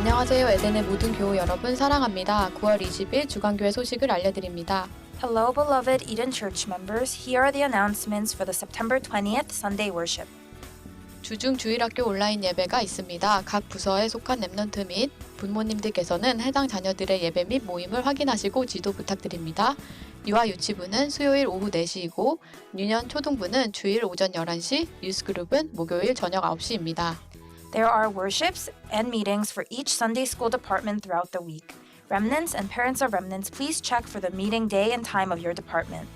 안녕하세요. 에덴의 모든 교우 여러분 사랑합니다. 9월 20일 주간교회 소식을 알려드립니다. Hello, beloved Eden Church members. Here are the announcements for the September 20th Sunday worship. 주중 주일학교 온라인 예배가 있습니다. 각 부서에 속한 랩넌트 및 부모님들께서는 해당 자녀들의 예배 및 모임을 확인하시고 지도 부탁드립니다. 유아 유치부는 수요일 오후 4시이고 유년 초등부는 주일 오전 11시, 유스그룹은 목요일 저녁 9시입니다. There are worships and meetings for each Sunday school department throughout the week. Remnants and parents of remnants, please check for the meeting day and time of your department.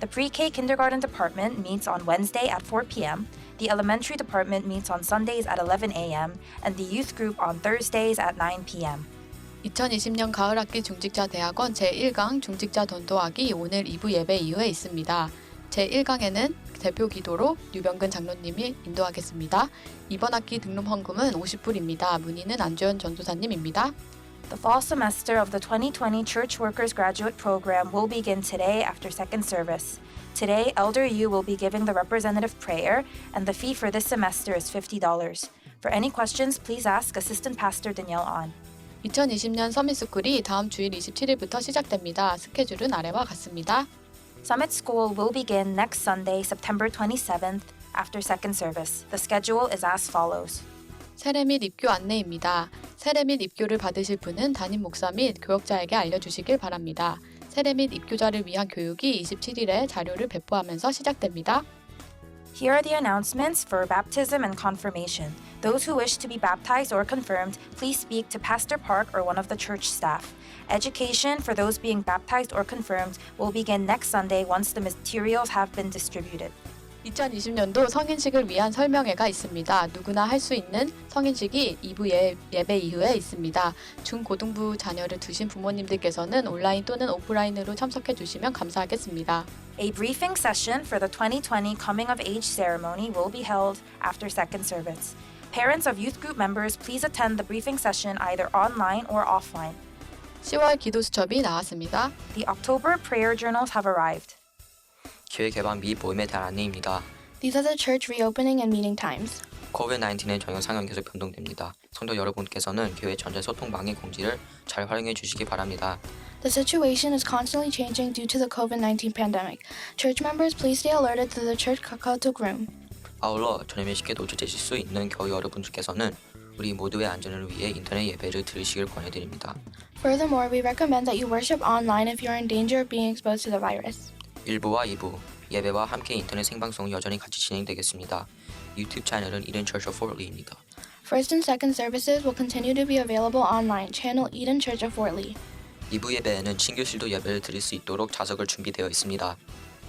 The pre K kindergarten department meets on Wednesday at 4 p.m., the elementary department meets on Sundays at 11 a.m., and the youth group on Thursdays at 9 p.m. 2020년 가을학기 중직자 대학원 제1강 중직자 전도학이 오늘 2부 예배 이후에 있습니다. 제1강에는 대표 기도로 유병근 장로님이 인도하겠습니다. 이번 학기 등록 헌금은 50불입니다. 문의는 안주현 전도사님입니다. The fall semester of the 2020 Church Workers Graduate Program will begin today after second service. Today, Elder Yu will be giving the representative prayer, and the fee for this semester is $50. For any questions, please ask Assistant Pastor Danielle On. 2020년 서밋스쿨이 다음 주일 27일부터 시작됩니다. 스케줄은 아래와 같습니다. Summit School will begin next Sunday, September 27th, after second service. The schedule is as follows. 세례 및 입교 안내입니다. 세례 및 입교를 받으실 분은 담임 목사 및 교역자에게 알려주시길 바랍니다. 세례 및 입교자를 위한 교육이 27일에 자료를 배포하면서 시작됩니다. Here are the announcements for baptism and confirmation. Those who wish to be baptized or confirmed, please speak to Pastor Park or one of the church staff. Education for those being baptized or confirmed will begin next Sunday once the materials have been distributed. 2020년도 성인식을 위한 설명회가 있습니다. 누구나 할 수 있는 성인식이 2부 예, 예배 이후에 있습니다. 중고등부 자녀를 두신 부모님들께서는 온라인 또는 오프라인으로 참석해 주시면 감사하겠습니다. A briefing session for the 2020 Coming of Age ceremony will be held after second service. Parents of youth group members, please attend the briefing session either online or offline. 10월 기도 수첩이 나왔습니다. The October prayer journals have arrived. 교회 개방 및 모임에 대한 안내입니다. These are the church reopening and meeting times. COVID-19의 전형 상황 계속 변동됩니다. 성도 여러분께서는 교회 전체 소통 방해 공지를 잘 활용해 주시기 바랍니다. The situation is constantly changing due to the COVID 19 pandemic. Church members, please stay alerted to the church Kakao room. 아울러 전염에 쉽게 노출되실 수 있는 교회 여러분들께서는 우리 모두의 안전을 위해 인터넷 예배를 들으시길 권해드립니다. Furthermore, we recommend that you worship online if you're in danger of being exposed to the virus. 1부와 2부 예배와 함께 인터넷 생방송 여전히 같이 진행되겠습니다. 유튜브 채널은 이른 Church of Fort Lee입니다. First and second services will continue to be available online. Channel Eden Church of Fort Lee. 2부 예배에는 친교실도 예배를 드릴 수 있도록 좌석을 준비되어 있습니다.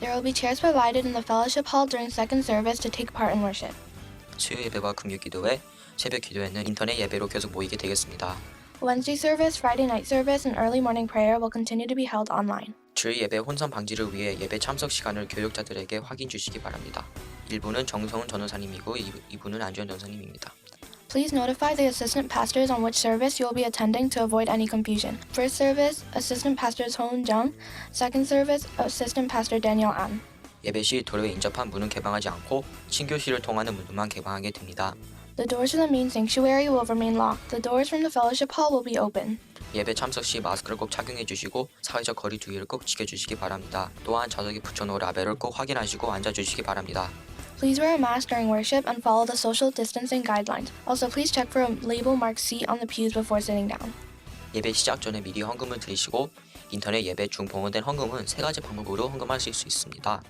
There will be chairs provided in the fellowship hall during second service to take part in worship. 수요 예배와 금요 기도회, 새벽 기도회는 인터넷 예배로 계속 모이게 되겠습니다. Wednesday service, Friday night service, and early morning prayer will continue to be held online. 주일 예배 혼선 방지를 위해 예배 참석 시간을 교육자들에게 확인 주시기 바랍니다. 1부는 정성훈 전도사님이고 2부는 안주현 전사님입니다. Please notify the assistant pastors on which service you will be attending to avoid any confusion. First service, Assistant Pastor Hong Jung. Second service, Assistant Pastor Daniel An. 예배 시 도로에 인접한 문은 개방하지 않고 친교실을 통하는 문만 개방하게 됩니다. The doors to the main sanctuary will remain locked. The doors from the fellowship hall will be open. 예배 참석 시 마스크를 꼭 착용해 주시고 사회적 거리 두기를 꼭 지켜 주시기 바랍니다. 또한 좌석에 붙여놓은 라벨을 꼭 확인하시고 앉아 주시기 바랍니다. Please wear a mask during worship and follow the social distancing guidelines. Also, please check for a label marked seat on the pews before sitting down. 예배 시작 전에 미리 헌금을 드리시고 인터넷 예배 중 봉헌된 헌금은 세 가지 방법으로 헌금하실 수 있습니다.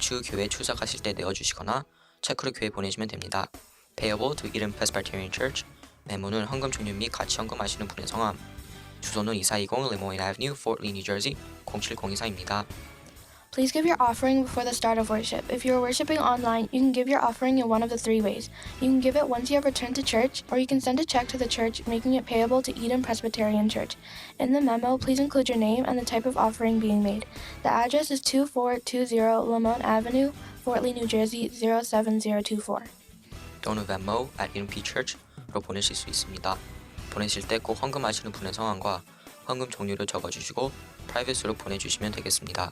주 교회 출석하실 때 내어 주시거나 체크로 교회 보내시면 됩니다. Payable to Eden Presbyterian Church 메모는 헌금 종류 및 같이 헌금하시는 분의 성함 주소는 2420 Lemoyne Avenue, Fort Lee, New Jersey 07024입니다. Please give your offering before the start of worship. If you are worshiping online, you can give your offering in one of the three ways. You can give it once you have returned to church, or you can send a check to the church, making it payable to Eden Presbyterian Church. In the memo, please include your name and the type of offering being made. The address is 2420 Lamont Avenue, Fort Lee, New Jersey 07024. 또는 Venmo at edenpchurch로 보내실 수 있습니다. 보내실 때 꼭 헌금하시는 분의 성함과 헌금 종류를 적어주시고 프라이빗으로 보내주시면 되겠습니다.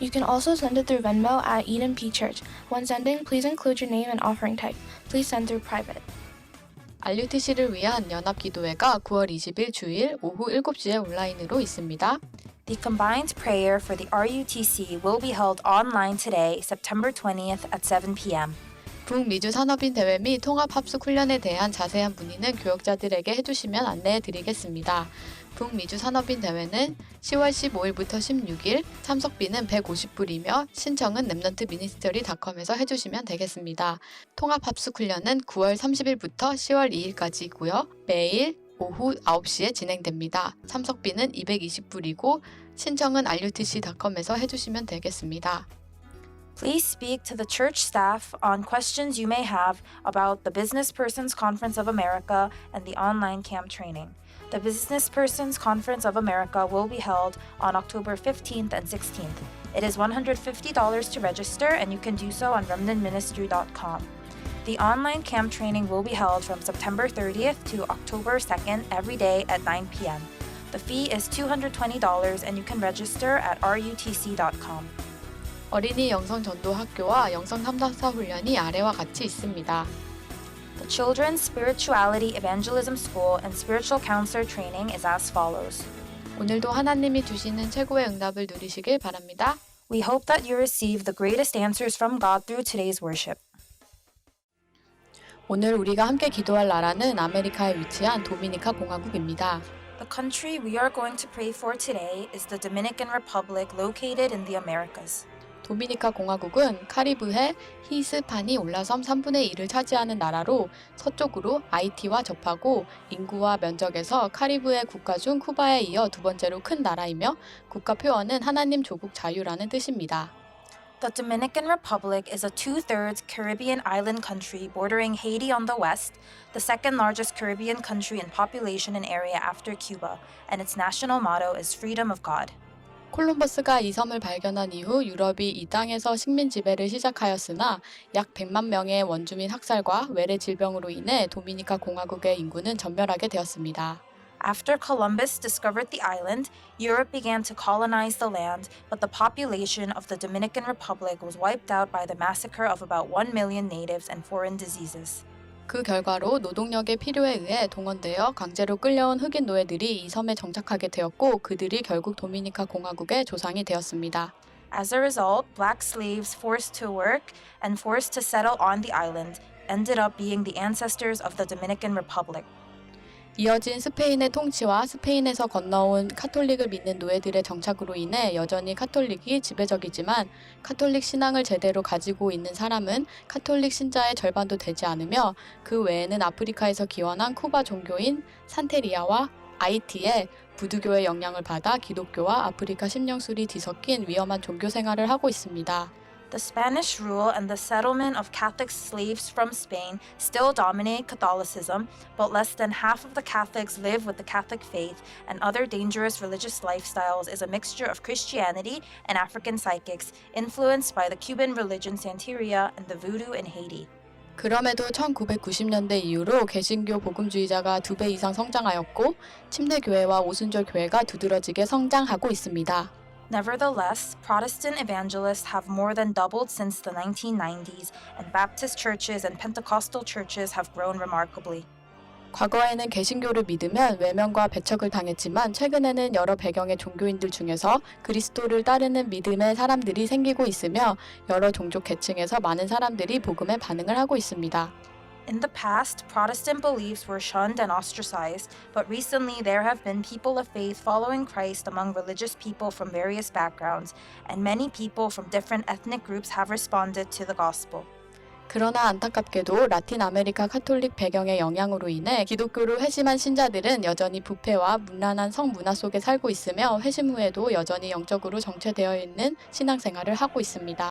You can also send it through Venmo at Eden P Church. When sending, please include your name and offering type. Please send through private. RUTC를 위한 연합기도회가 9월 20일 주일 오후 7시에 온라인으로 있습니다. The combined prayer for the RUTC will be held online today, September 20th at 7 p.m. 북미주 산업인 대회 및 통합 합숙 훈련에 대한 자세한 문의는 교역자들에게 해주시면 안내해 드리겠습니다. 북미주 산업인 대회는 10월 15일부터 16일, 참석비는 150불이며 신청은 랩넌트 미니스터리닷컴에서 해주시면 되겠습니다. 통합 합숙 훈련은 9월 30일부터 10월 2일까지이고요. 매일 오후 9시에 진행됩니다. 참석비는 220불이고 신청은 rutc.com에서 해주시면 되겠습니다. Please speak to the church staff on questions you may have about the Business Persons Conference of America and the online camp training. The Business Persons Conference of America will be held on October 15th and 16th. It is $150 to register, and you can do so on remnantministry.com. The online camp training will be held from September 30th to October 2nd every day at 9 p.m. The fee is $220, and you can register at rutc.com. 어린이 영성 전도 학교와 영성 삼다사 훈련이 아래와 같이 있습니다. The Children's Spirituality Evangelism School and Spiritual Counselor Training is as follows. 오늘도 하나님이 주시는 최고의 응답을 누리시길 바랍니다. We hope that you receive the greatest answers from God through today's worship. 오늘 우리가 함께 기도할 나라는 아메리카에 위치한 도미니카 공화국입니다. The country we are going to pray for today is the Dominican Republic located in the Americas. 도미니카 공화국은 카리브해 히스파니 올라섬 3분의 1을 차지하는 나라로 서쪽으로 아이티와 접하고 인구와 면적에서 카리브해 국가 중 쿠바에 이어 두 번째로 큰 나라이며 국가 표어는 하나님 조국 자유라는 뜻입니다. The Dominican Republic is a two thirds Caribbean island country bordering Haiti on the west, the second largest Caribbean country in population and area after Cuba, and its national motto is Freedom of God. 콜럼버스가 이 섬을 발견한 이후 유럽이 이 땅에서 식민 지배를 시작하였으나 약 100만 명의 원주민 학살과 외래 질병으로 인해 도미니카 공화국의 인구는 전멸하게 되었습니다. After Columbus discovered the island, Europe began to colonize the land, but the population of the Dominican Republic was wiped out by the massacre of about 1 million natives and foreign diseases. 그 결과로 노동력의 필요에 의해 동원되어 강제로 끌려온 흑인 노예들이 이 섬에 정착하게 되었고 그들이 결국 도미니카 공화국의 조상이 되었습니다. As a result, black slaves forced to work and forced to settle on the island ended up being the ancestors of the Dominican Republic. 이어진 스페인의 통치와 스페인에서 건너온 카톨릭을 믿는 노예들의 정착으로 인해 여전히 카톨릭이 지배적이지만 카톨릭 신앙을 제대로 가지고 있는 사람은 카톨릭 신자의 절반도 되지 않으며 그 외에는 아프리카에서 기원한 쿠바 종교인 산테리아와 아이티의 부두교의 영향을 받아 기독교와 아프리카 심령술이 뒤섞인 위험한 종교 생활을 하고 있습니다. The Spanish rule and the settlement of Catholic slaves from Spain still dominate Catholicism, but less than half of the Catholics live with the Catholic faith, and other dangerous religious lifestyles is a mixture of Christianity and African psychics, influenced by the Cuban religion Santeria and the voodoo in Haiti. 그럼에도 1990년대 이후로 개신교 복음주의자가 두 배 이상 성장하였고 침대 교회와 오순절 교회가 두드러지게 성장하고 있습니다. Nevertheless, Protestant evangelists have more than doubled since the 1990s, and Baptist churches and Pentecostal churches have grown remarkably. 과거에는 개신교를 믿으면 외면과 배척을 당했지만 최근에는 여러 배경의 종교인들 중에서 그리스도를 따르는 믿음의 사람들이 생기고 있으며 여러 종족 계층에서 많은 사람들이 복음에 반응을 하고 있습니다. In the past, Protestant beliefs were shunned and ostracized, but recently there have been people of faith following Christ among religious people from various backgrounds, and many people from different ethnic groups have responded to the gospel. 그러나 안타깝게도 라틴 아메리카 카톨릭 배경의 영향으로 인해 기독교로 회심한 신자들은 여전히 부패와 문란한 성문화 속에 살고 있으며 회심 후에도 여전히 영적으로 정체되어 있는 신앙생활을 하고 있습니다.